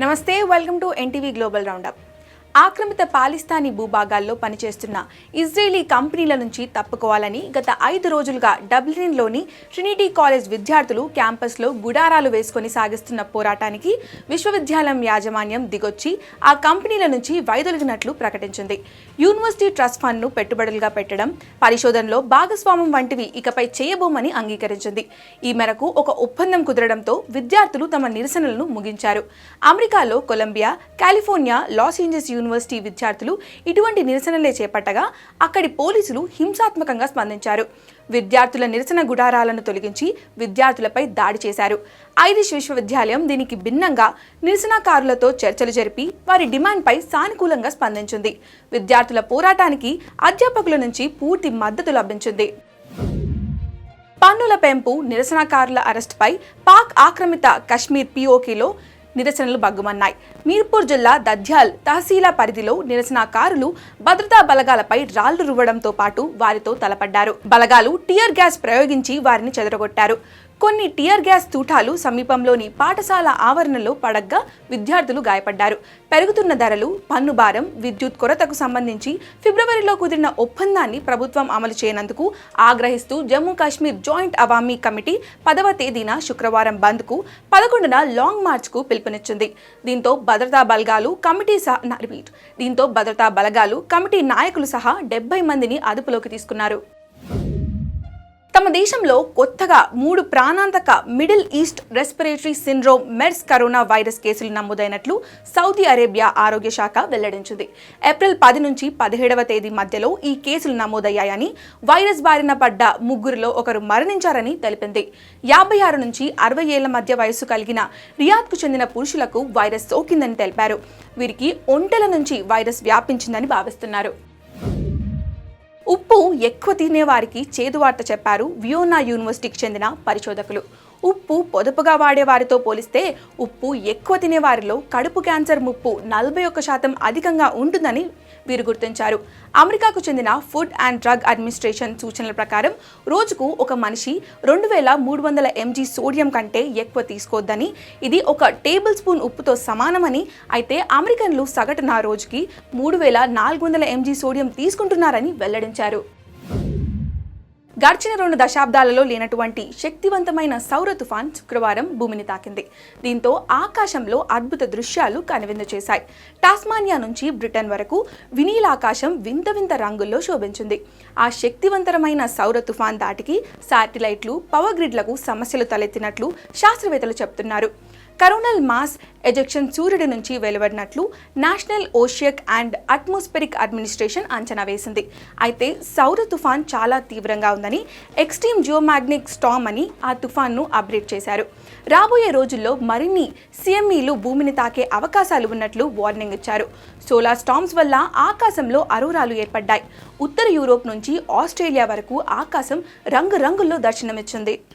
నమస్తే welcome to NTV global roundup ఆక్రమిత పాలిస్తానీ భూభాగాల్లో పనిచేస్తున్న ఇజ్రాయేలీ కంపెనీల నుంచి తప్పుకోవాలని గత ఐదు రోజులుగా డబ్లిన్లోని ట్రినిటీ కాలేజ్ విద్యార్థులు క్యాంపస్లో గుడారాలు వేసుకొని సాగిస్తున్న పోరాటానికి విశ్వవిద్యాలయం యాజమాన్యం దిగొచ్చి ఆ కంపెనీల నుంచి వైదొలిగినట్లు ప్రకటించింది. యూనివర్సిటీ ట్రస్ట్ ఫండ్ను పెట్టుబడులుగా పెట్టడం పరిశోధనలో భాగస్వామ్యం వంటివి ఇకపై చేయబోమని అంగీకరించింది. ఈ మేరకు ఒక ఒప్పందం కుదరడంతో విద్యార్థులు తమ నిరసనలను ముగించారు. అమెరికాలో Columbia California Los Angeles university విద్యార్థులు ఇటువంటి నిరసనలే చేపట్టగా అక్కడి పోలీసులు హింసాత్మకంగా స్పందించారు. విద్యార్థుల నిరసన గుడారాలను తొలగించి విద్యార్థులపై దాడి చేశారు. ఐరిష్ విశ్వవిద్యాలయం దీనికి భిన్నంగా నిరసనకారులతో చర్చలు జరిపి వారి డిమాండ్పై సానుకూలంగా స్పందించింది. విద్యార్థుల పోరాటానికి అధ్యాపకుల నుంచి పూర్తి మద్దతు లభించింది. పన్నుల పెంపు నిరసనకారుల అరెస్టుపై పాక్ ఆక్రమిత కశ్మీర్ పీఓకేలో నిరసనలు బగ్గుమన్నాయి మీర్పూర్ జిల్లా దధ్యాల్ తహసీలా పరిధిలో నిరసనకారులు భద్రతా బలగాలపై రాళ్ళు రువ్వడంతో పాటు వారితో తలపడ్డారు. బలగాలు టియర్ గ్యాస్ ప్రయోగించి వారిని చెదరగొట్టారు. కొన్ని టియర్ గ్యాస్ తూటాలు సమీపంలోని పాఠశాల ఆవరణలో పడగ్గా విద్యార్థులు గాయపడ్డారు. పెరుగుతున్న ధరలు పన్ను భారం విద్యుత్ కొరతకు సంబంధించి ఫిబ్రవరిలో కుదిరిన ఒప్పందాన్ని ప్రభుత్వం అమలు చేయనందుకు ఆగ్రహిస్తూ జమ్మూ కాశ్మీర్ జాయింట్ అవామీ కమిటీ పదవ తేదీన శుక్రవారం బంద్కు పదకొండున లాంగ్ మార్చ్కు పిలుపునిచ్చింది. దీంతో భద్రతా బలగాలు కమిటీ సహా రిపీట్. దీంతో భద్రతా బలగాలు కమిటీ నాయకులు సహా డెబ్బై మందిని అదుపులోకి తీసుకున్నారు. తమ దేశంలో కొత్తగా మూడు ప్రాణాంతక Middle East respiratory syndrome MERS corona virus కేసులు నమోదైనట్లు సౌదీ అరేబియా ఆరోగ్య శాఖ వెల్లడించింది. ఏప్రిల్ పది నుంచి పదిహేడవ తేదీ మధ్యలో ఈ కేసులు నమోదయ్యాయని వైరస్ బారిన పడ్డ ముగ్గురులో ఒకరు మరణించారని తెలిపింది. యాభై ఆరు నుంచి అరవై ఏళ్ళ మధ్య వయసు కలిగిన రియాద్కు చెందిన పురుషులకు వైరస్ సోకిందని తెలిపారు. వీరికి ఒంటెల నుంచి వైరస్ వ్యాపించిందని భావిస్తున్నారు. ఉప్పు ఎక్కువ తినేవారికి చేదువార్త చెప్పారు వియోనా యూనివర్సిటీకి చెందిన పరిశోధకులు. ఉప్పు పొదుపుగా వాడేవారితో పోలిస్తే ఉప్పు ఎక్కువ తినేవారిలో కడుపు క్యాన్సర్ ముప్పు నలభై ఒక్క శాతం అధికంగా ఉంటుందని వీరు గుర్తించారు. అమెరికాకు చెందిన ఫుడ్ అండ్ డ్రగ్ అడ్మినిస్ట్రేషన్ సూచనల ప్రకారం రోజుకు ఒక మనిషి రెండు వేల మూడు వందల ఎంజీ సోడియం కంటే ఎక్కువ తీసుకోవద్దని ఇది ఒక టేబుల్ స్పూన్ ఉప్పుతో సమానమని అయితే అమెరికన్లు సగటున రోజుకి మూడు వేల నాలుగు వందల ఎంజీ సోడియం తీసుకుంటున్నారని వెల్లడించారు. గడిచిన రెండు దశాబ్దాలలో లేనటువంటి శక్తివంతమైన సౌర తుఫాన్ శుక్రవారం భూమిని తాకింది. దీంతో ఆకాశంలో అద్భుత దృశ్యాలు కనువిందు చేశాయి. టాస్మానియా నుంచి బ్రిటన్ వరకు వినీలాకాశం వింత వింత రంగుల్లో శోభించింది. ఆ శక్తివంతమైన సౌర తుఫాన్ దాటికి శాటిలైట్లు పవర్ గ్రిడ్లకు సమస్యలు తలెత్తినట్లు శాస్త్రవేత్తలు చెబుతున్నారు కరోనల్ మాస్ ఎజెక్షన్ సూర్యుడి నుంచి వెలువడినట్లు National Oceanic and Atmospheric Administration అంచనా వేసింది. అయితే సౌర తుఫాన్ చాలా తీవ్రంగా ఉందని ఎక్స్ట్రీమ్ జియోమాగ్నిక్ స్టామ్ అని ఆ తుఫాన్ను అప్డేట్ చేశారు. రాబోయే రోజుల్లో మరిన్ని సిఎంఈలు భూమిని తాకే అవకాశాలు ఉన్నట్లు వార్నింగ్ ఇచ్చారు. సోలార్ స్టామ్స్ వల్ల ఆకాశంలో అరోరాలు ఏర్పడ్డాయి. ఉత్తర యూరోప్ నుంచి ఆస్ట్రేలియా వరకు ఆకాశం రంగురంగుల్లో దర్శనమిచ్చింది.